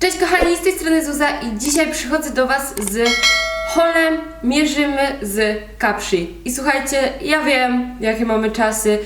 Cześć kochani, z tej strony Zuza i dzisiaj przychodzę do Was z holem mierzymy z Capri. I słuchajcie, ja wiem jakie mamy czasy.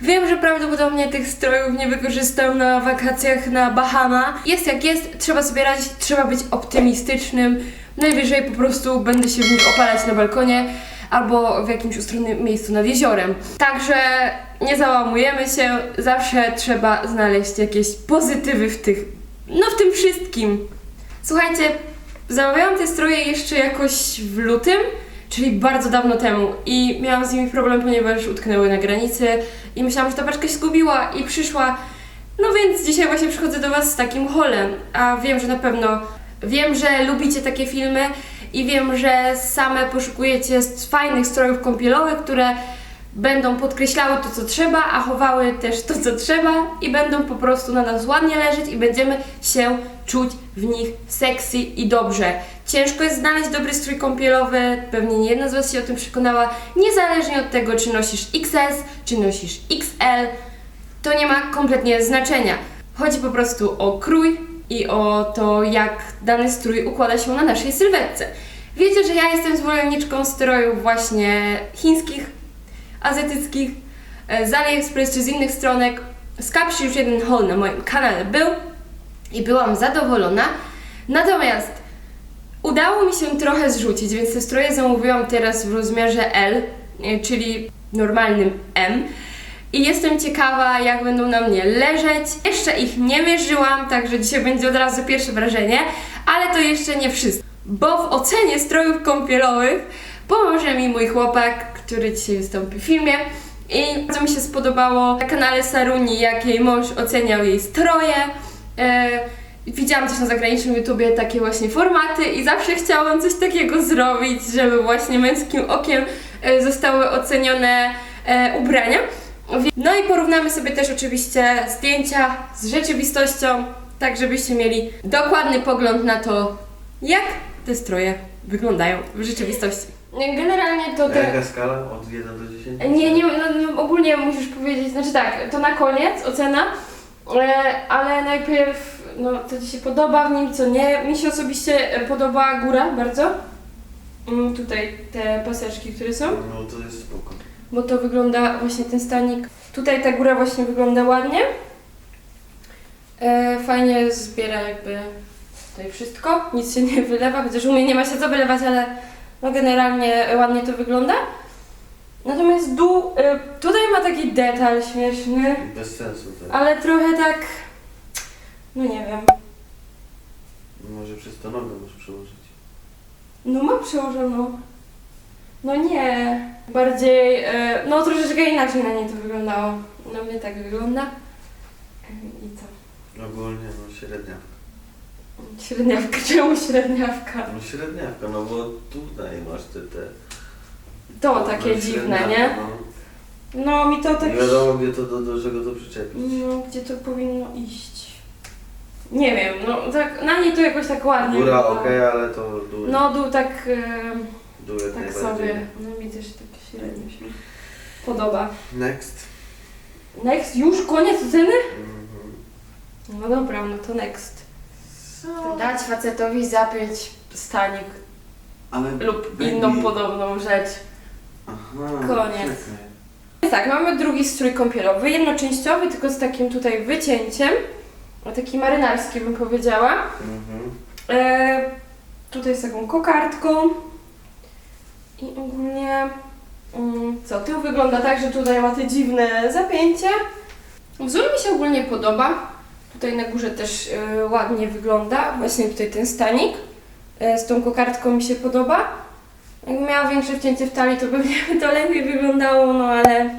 Wiem, że prawdopodobnie tych strojów nie wykorzystam na wakacjach na Bahama. Jest jak jest, trzeba sobie radzić, trzeba być optymistycznym. Najwyżej po prostu będę się w nich opalać na balkonie albo w jakimś ustronnym miejscu nad jeziorem. Także nie załamujemy się, zawsze trzeba znaleźć jakieś pozytywy w tych, no w tym wszystkim. Słuchajcie, zamawiałam te stroje jeszcze jakoś w lutym, czyli bardzo dawno temu i miałam z nimi problem, ponieważ utknęły na granicy i myślałam, że ta paczka się zgubiła i przyszła. No więc dzisiaj właśnie przychodzę do Was z takim holem, a wiem, że na pewno wiem, że lubicie takie filmy i wiem, że same poszukujecie fajnych strojów kąpielowych, które będą podkreślały to, co trzeba, a chowały też to, co trzeba i będą po prostu na nas ładnie leżeć i będziemy się czuć w nich sexy i dobrze. Ciężko jest znaleźć dobry strój kąpielowy, pewnie nie jedna z Was się o tym przekonała, niezależnie od tego, czy nosisz XS, czy nosisz XL, to nie ma kompletnie znaczenia. Chodzi po prostu o krój i o to, jak dany strój układa się na naszej sylwetce. Wiecie, że ja jestem zwolenniczką strojów właśnie chińskich, azjatyckich, e, z AliExpress czy z innych stronek. Z Capri już jeden haul na moim kanale był i byłam zadowolona. Natomiast udało mi się trochę zrzucić, więc te stroje zamówiłam teraz w rozmiarze L, e, czyli normalnym M. I jestem ciekawa, jak będą na mnie leżeć. Jeszcze ich nie mierzyłam, także dzisiaj będzie od razu pierwsze wrażenie, ale to jeszcze nie wszystko. Bo w ocenie strojów kąpielowych pomoże mi mój chłopak, który dzisiaj wystąpi w filmie. I bardzo mi się spodobało na kanale Saruni, jak jej mąż oceniał jej stroje. E, widziałam też na zagranicznym YouTubie takie właśnie formaty i zawsze chciałam coś takiego zrobić, żeby właśnie męskim okiem e, zostały ocenione e, ubrania. No i porównamy sobie też oczywiście zdjęcia z rzeczywistością, tak żebyście mieli dokładny pogląd na to, jak te stroje wyglądają w rzeczywistości. Generalnie to te... Jaka skala? Od 1 do 10? Nie, nie, no, no, ogólnie musisz powiedzieć, znaczy tak, to na koniec ocena, e, ale najpierw, no, co Ci się podoba w nim, co nie. Mi się osobiście podoba góra bardzo. Mm, tutaj te paseczki, które są, No to jest spoko. bo to wygląda właśnie ten stanik. Tutaj ta góra właśnie wygląda ładnie. E, fajnie zbiera jakby tutaj wszystko, nic się nie wylewa, chociaż u mnie nie ma się co wylewać, ale no generalnie ładnie to wygląda. Natomiast dół, y, tutaj ma taki detal śmieszny, Bez sensu to. ale trochę tak, no nie wiem, Może przez to nogę możesz przełożyć. no ma przełożoną. No nie, bardziej, y, no troszeczkę inaczej na niej to wyglądało. Na mnie tak wygląda. Y, I co? Ogólnie no średniawka. Średniawka, czemu średniawka? No średniawka, no bo tutaj masz te te. To takie no, dziwne, średniawka, nie? No. No mi to tak... Nie wiadomo gdzie to do, do czego to przyczepić. No, gdzie to powinno iść? Nie wiem, no tak, na niej to jakoś tak ładnie Góra wygląda. ok, ale to dół. No dół tak, Dół jak tak sobie, no mi też tak średnio się podoba. Next. Next, już koniec oceny? Mhm. No dobra, no to next. Dać facetowi zapiąć stanik Ale lub baby- inną podobną rzecz. Aha, Koniec. czekaj. Tak, mamy drugi strój kąpielowy, jednoczęściowy, tylko z takim tutaj wycięciem. Taki marynarski bym powiedziała. Mhm. E, tutaj z taką kokardką. I ogólnie mm, co, tył wygląda tak, że tutaj ma te dziwne zapięcie. Wzór mi się ogólnie podoba. Tutaj na górze też e, ładnie wygląda. Właśnie tutaj ten stanik e, z tą kokardką mi się podoba. Jakbym miała większe wcięcie w talii, to pewnie to lepiej wyglądało, no ale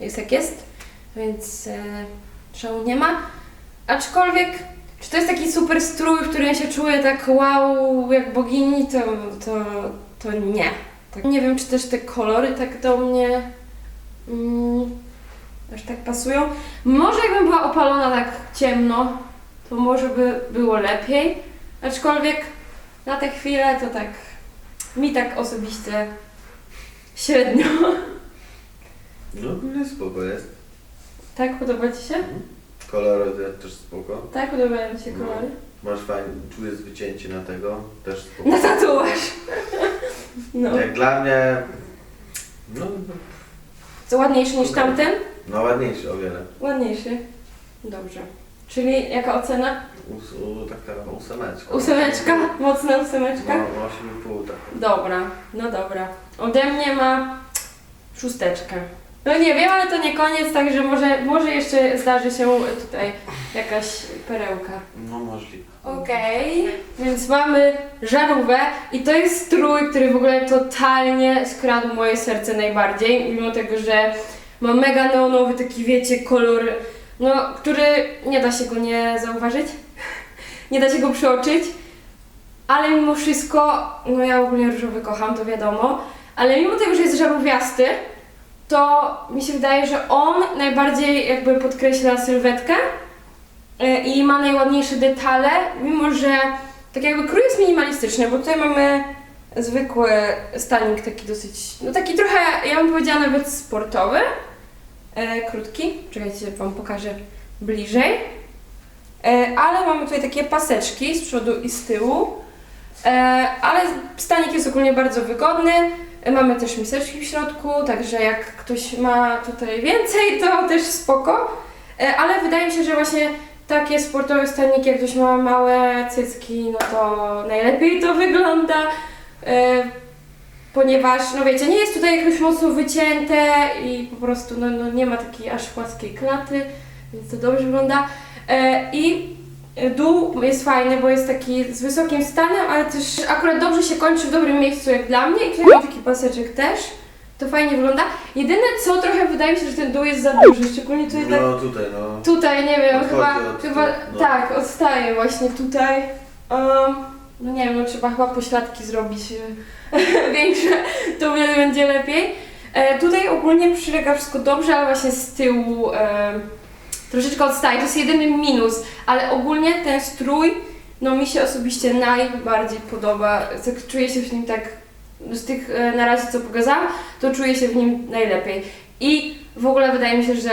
jest jak jest. Więc e, szału nie ma. Aczkolwiek, czy to jest taki super strój, w którym się czuję tak wow, jak bogini, to, to, to nie. Tak, nie wiem, czy też te kolory tak do mnie mm, aż tak pasują. Może jakbym była opalona tak ciemno, to może by było lepiej. Aczkolwiek na tę chwilę to tak mi tak osobiście średnio. No nie spoko jest. Tak, podoba Ci się? Kolory też spoko. Tak, podobają Ci się No. kolory? Masz fajnie, tu jest wycięcie na tego, też spoko. Na tatuaż. No. Jak dla mnie, no, Co ładniejszy niż tamten? No ładniejszy o wiele. Ładniejszy. Dobrze. Czyli jaka ocena? Ós, u, taka ósemeczka. Ósemeczka? Mocna ósemeczka? No, 8,5 tak. Dobra, no dobra. Ode mnie ma szósteczkę. No nie wiem, ale to nie koniec, także może, może jeszcze zdarzy się tutaj jakaś perełka. No możliwe. Okej, więc mamy żarówkę i to jest strój, który w ogóle totalnie skradł moje serce najbardziej, mimo tego, że ma mega neonowy taki, wiecie, kolor, no, który nie da się go nie zauważyć, nie da się go przeoczyć, ale mimo wszystko, no ja ogólnie różowy kocham, to wiadomo, ale mimo tego, że jest żarówiasty, to mi się wydaje, że on najbardziej jakby podkreśla sylwetkę e, i ma najładniejsze detale, mimo że tak jakby krój jest minimalistyczny, bo tutaj mamy zwykły stanik taki dosyć, no taki trochę, ja bym powiedziała nawet sportowy, e, krótki, czekajcie, Wam pokażę bliżej, e, ale mamy tutaj takie paseczki z przodu i z tyłu, e, ale stanik jest ogólnie bardzo wygodny, e, mamy też miseczki w środku, także jak ktoś ma tutaj więcej, to też spoko, e, ale wydaje mi się, że właśnie takie sportowe staniki, jak ktoś ma małe cycki, no to najlepiej to wygląda, ponieważ, no wiecie, nie jest tutaj jakoś mocno wycięte i po prostu no, no nie ma takiej aż płaskiej klaty, więc to dobrze wygląda. E, I dół jest fajny, bo jest taki z wysokim stanem, ale też akurat dobrze się kończy w dobrym miejscu jak dla mnie i tutaj mam taki paseczek też. To fajnie wygląda. Jedyne co trochę wydaje mi się, że ten dół jest za duży, szczególnie tutaj tak No tutaj, no. Tutaj, nie wiem, Odchodzi chyba, od- chyba no. tak, odstaje właśnie tutaj. Um, no nie wiem, no trzeba chyba pośladki zrobić e, większe, to będzie lepiej. E, tutaj ogólnie przylega wszystko dobrze, ale właśnie z tyłu e, troszeczkę odstaje. To jest jedyny minus, ale ogólnie ten strój, no mi się osobiście najbardziej podoba. Tak Czuję się w nim tak, z tych e, na razie co pokazałam, to czuję się w nim najlepiej. I w ogóle wydaje mi się, że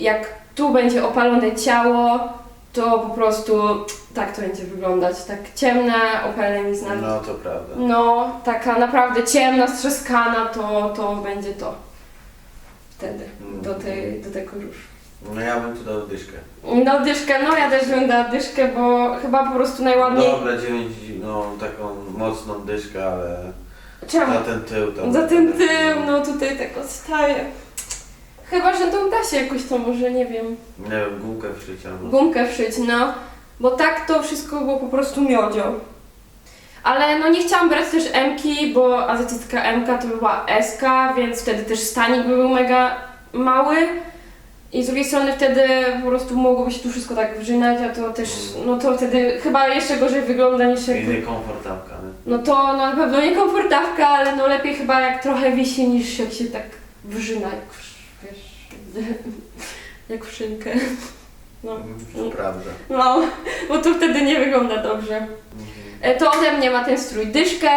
jak tu będzie opalone ciało, to po prostu tak to będzie wyglądać. Tak ciemna opalenizna. No to prawda. No, taka naprawdę ciemna, strzaskana, to, to będzie to. Wtedy, do, tej, do tego róż. No ja bym tu dał dyszkę. No dyszkę, no ja też bym dała dyszkę, bo chyba po prostu najładniej... Dobra, 9, no taką mocną dyszkę, ale Czemu? za ten tył tam. Za ten tył, no tutaj tak odstaje. Chyba, że to da się jakoś to może, nie wiem, Nie wiem, gumkę wszyć albo... gumkę wszyć, no. Bo tak to wszystko było po prostu miodzio. Ale no nie chciałam brać też M-ki, bo azjatycka MK to była SK, więc wtedy też stanik by był mega mały. I z drugiej strony wtedy po prostu mogłoby się tu wszystko tak wrzynać, a to też, no to wtedy chyba jeszcze gorzej wygląda niż I jakby... nie komfortawka, nie? No to no, na pewno nie komfortawka, ale no lepiej chyba jak trochę wisi niż jak się tak wrzyna, jak w, wiesz, jak w szynkę. No. To prawda. No, bo to wtedy nie wygląda dobrze. Mhm. E, To ode mnie ma ten strój dyszkę.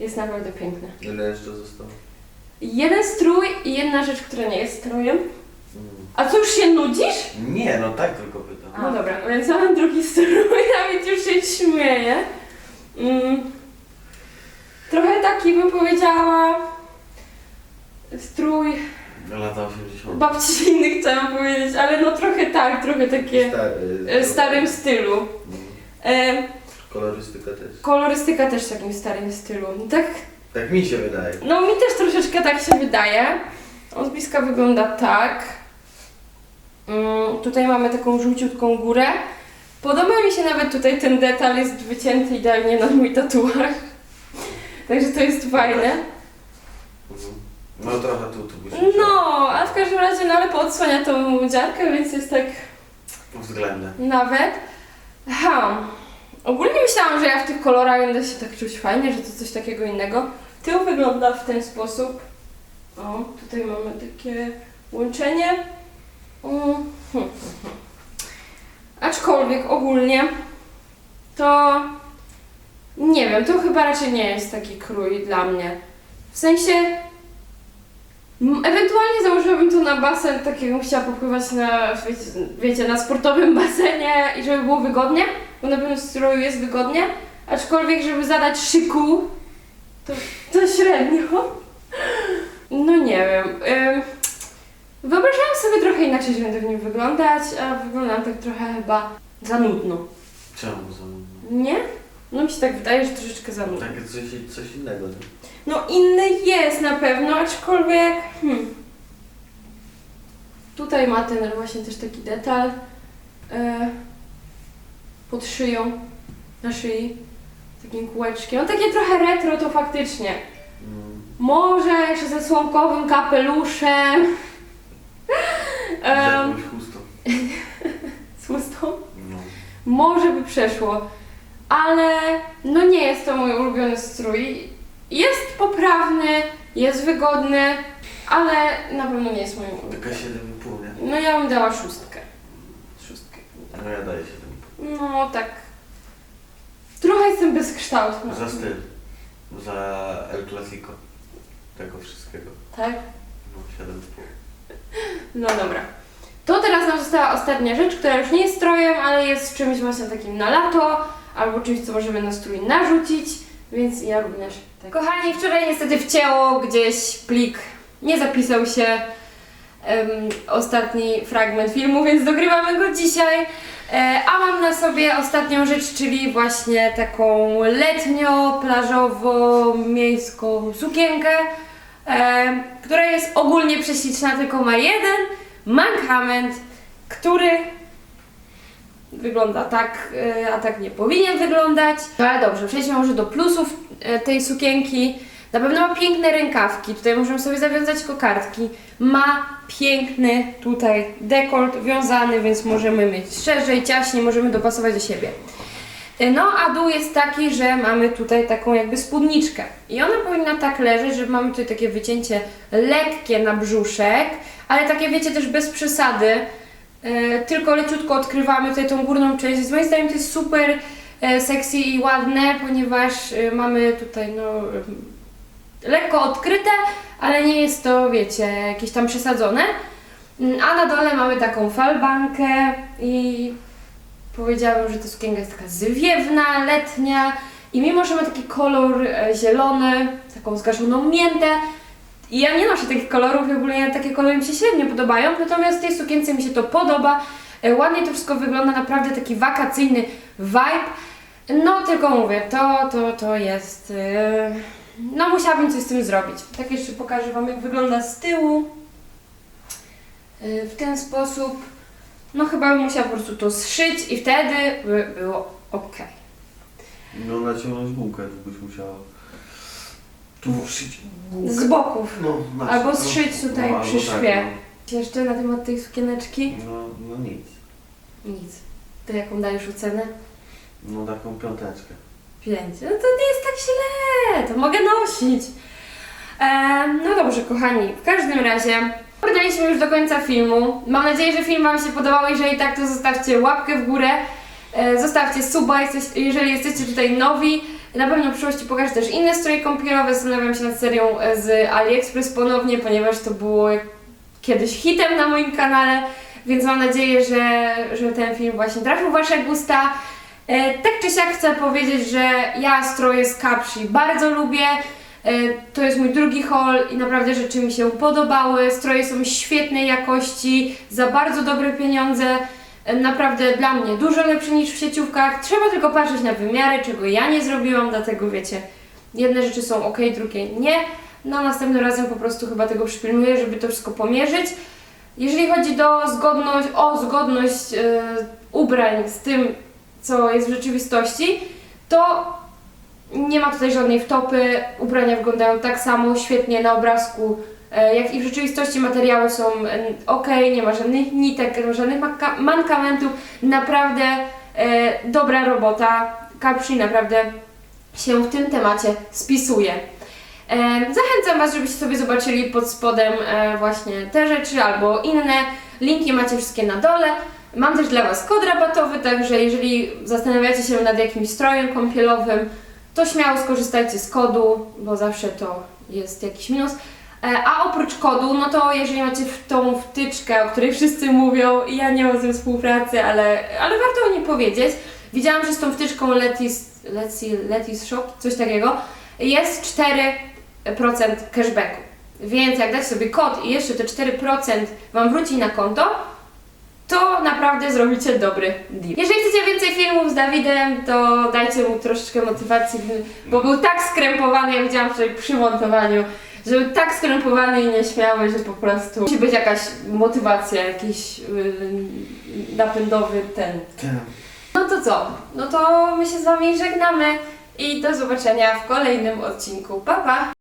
Jest naprawdę piękny. Ile jeszcze zostało? Jeden strój i jedna rzecz, która nie jest strojem. Mm. A co, już się nudzisz? Nie, no tak tylko pytam. No dobra, więc mam drugi strój, nawet już się śmieję. Mm. Trochę taki bym powiedziała strój Lata 80. babcinny chciałam powiedzieć, ale no trochę tak, trochę takie Stary, w starym stylu. Mm. E, Kolorystyka też. kolorystyka też w takim starym stylu. Tak Tak mi się wydaje. No mi też troszeczkę tak się wydaje. Od bliska wygląda tak. Mm, tutaj mamy taką żółciutką górę. Podoba mi się nawet tutaj ten detal, jest wycięty idealnie na mój tatuaż. Także to jest fajne. Mhm. No trochę tu, tu by się No, a w każdym razie, no ale poodsłania tą dziarkę, więc jest tak Względne. nawet. Ha. Ogólnie myślałam, że ja w tych kolorach będę się tak czuć fajnie, że to coś takiego innego. Tył wygląda w ten sposób. O, tutaj mamy takie łączenie. Mm, hmm. Aczkolwiek ogólnie to nie wiem, to chyba raczej nie jest taki krój dla mnie. W sensie M, Ewentualnie założyłabym to na basen, tak jakbym chciała popływać na, wiecie, wiecie, na sportowym basenie i żeby było wygodnie, bo na pewno w stroju jest wygodnie, aczkolwiek żeby zadać szyku, to, to średnio. No nie wiem. Ym, wyobrażałam sobie trochę inaczej, że będę w nim wyglądać, a wyglądam tak trochę chyba za nudno. Czemu za mną? Nie? No mi się tak wydaje, że troszeczkę za nudno. Takie coś, coś innego. nie? No inny jest na pewno, aczkolwiek hmm. tutaj ma ten właśnie też taki detal e, pod szyją, na szyi, takim kółeczkiem. No takie trochę retro to faktycznie. Mm. Może jeszcze ze słomkowym kapeluszem. Z jakąś chustą. z chustą. No. Może by przeszło, ale no nie jest to mój ulubiony strój. Jest poprawny, jest wygodny, ale na pewno nie jest moim ulubionym. Taka 7,5, nie? No ja bym dała szóstkę. Szóstkę. No ja daję 7,5. No tak. Trochę jestem bezkształtna. Za styl. Za El Clasico. Tego wszystkiego. Tak? No 7,5. No dobra. To teraz nam została ostatnia rzecz, która już nie jest strojem, ale jest czymś właśnie takim na lato, albo czymś, co możemy na strój narzucić, więc ja również tak. Kochani, wczoraj niestety wcięło gdzieś plik, nie zapisał się ostatni fragment filmu, więc dogrywamy go dzisiaj. E, a mam na sobie ostatnią rzecz, czyli właśnie taką letnio-plażowo-miejską sukienkę, e, która jest ogólnie prześliczna, tylko ma jeden mankament, który wygląda tak, e, a tak nie powinien wyglądać. Ale dobrze, przejdźmy może do plusów e, tej sukienki. Na pewno ma piękne rękawki, tutaj możemy sobie zawiązać kokardki. Ma piękny tutaj dekolt wiązany, więc możemy mieć szerzej, ciaśniej, możemy dopasować do siebie. E, No, a dół jest taki, że mamy tutaj taką jakby spódniczkę. I ona powinna tak leżeć, że mamy tutaj takie wycięcie lekkie na brzuszek, ale takie wiecie też bez przesady. E, tylko leciutko odkrywamy tutaj tą górną część. Więc moim zdaniem to jest super e, sexy i ładne, ponieważ e, mamy tutaj no lekko odkryte, ale nie jest to, wiecie, jakieś tam przesadzone. Mm, A na dole mamy taką falbankę i powiedziałabym, że ta sukienka jest taka zwiewna, letnia i mimo, że ma taki kolor zielony, taką zgaszoną miętę, i ja nie noszę takich kolorów, i ogólnie takie kolory mi się średnio podobają, natomiast tej sukience mi się to podoba. E, Ładnie to wszystko wygląda, naprawdę taki wakacyjny vibe. No tylko mówię, to, to, to jest... e, No musiałabym coś z tym zrobić. Tak jeszcze pokażę Wam jak wygląda z tyłu. E, W ten sposób. No chyba bym musiała po prostu to zszyć i wtedy by było ok. No naciągnąć bułkę, żebyś musiała tu bułkę. Z boków. No, na- Albo no, zszyć tutaj no, przy tak, szwie. Jeszcze na temat tej sukieneczki? No, no, no nic. Nic. To jaką dajesz ocenę? No taką piąteczkę. Pięć. No to nie jest tak źle, to mogę nosić. No dobrze, kochani, w każdym razie Dobrnęliśmy już do końca filmu. Mam nadzieję, że film Wam się podobał. Jeżeli tak, to zostawcie łapkę w górę. E, zostawcie suba, jesteś, jeżeli jesteście tutaj nowi. Na pewno w przyszłości pokażę też inne stroje kąpielowe. Zastanawiam się nad serią e, z AliExpress ponownie, ponieważ to było kiedyś hitem na moim kanale. Więc mam nadzieję, że, że ten film właśnie trafił Wasze gusta. E, tak czy siak chcę powiedzieć, że ja stroje z Capri bardzo lubię. E, To jest mój drugi haul i naprawdę rzeczy mi się podobały. Stroje są świetnej jakości, za bardzo dobre pieniądze. Naprawdę dla mnie dużo lepsze niż w sieciówkach. Trzeba tylko patrzeć na wymiary, czego ja nie zrobiłam, dlatego wiecie, jedne rzeczy są ok, drugie nie. No następnym razem po prostu chyba tego przypilnuję, żeby to wszystko pomierzyć. Jeżeli chodzi do zgodność, o zgodność e, ubrań z tym, co jest w rzeczywistości, to nie ma tutaj żadnej wtopy. Ubrania wyglądają tak samo świetnie na obrazku, jak i w rzeczywistości. Materiały są ok, nie ma żadnych nitek, żadnych mankamentów. Naprawdę e, dobra robota. Capri naprawdę się w tym temacie spisuje. E, Zachęcam Was, żebyście sobie zobaczyli pod spodem e, właśnie te rzeczy albo inne. Linki macie wszystkie na dole. Mam też dla Was kod rabatowy, także jeżeli zastanawiacie się nad jakimś strojem kąpielowym, to śmiało skorzystajcie z kodu, bo zawsze to jest jakiś minus. E, A oprócz kodu, no to jeżeli macie tą wtyczkę, o której wszyscy mówią, ja nie mam z tym współpracy, ale, ale warto o niej powiedzieć. Widziałam, że z tą wtyczką Letis, Letis, Letis Shop, coś takiego, jest 4% cashbacku. Więc jak dać sobie kod i jeszcze te 4% Wam wróci na konto, to naprawdę zrobicie dobry deal. Jeżeli chcecie więcej filmów z Dawidem, to dajcie mu troszeczkę motywacji, bo był tak skrępowany, ja widziałam wczoraj przy montowaniu, że był tak skrępowany i nieśmiały, że po prostu musi być jakaś motywacja, jakiś yy, napędowy ten. No to co? No to my się z Wami żegnamy i do zobaczenia w kolejnym odcinku. Pa, pa!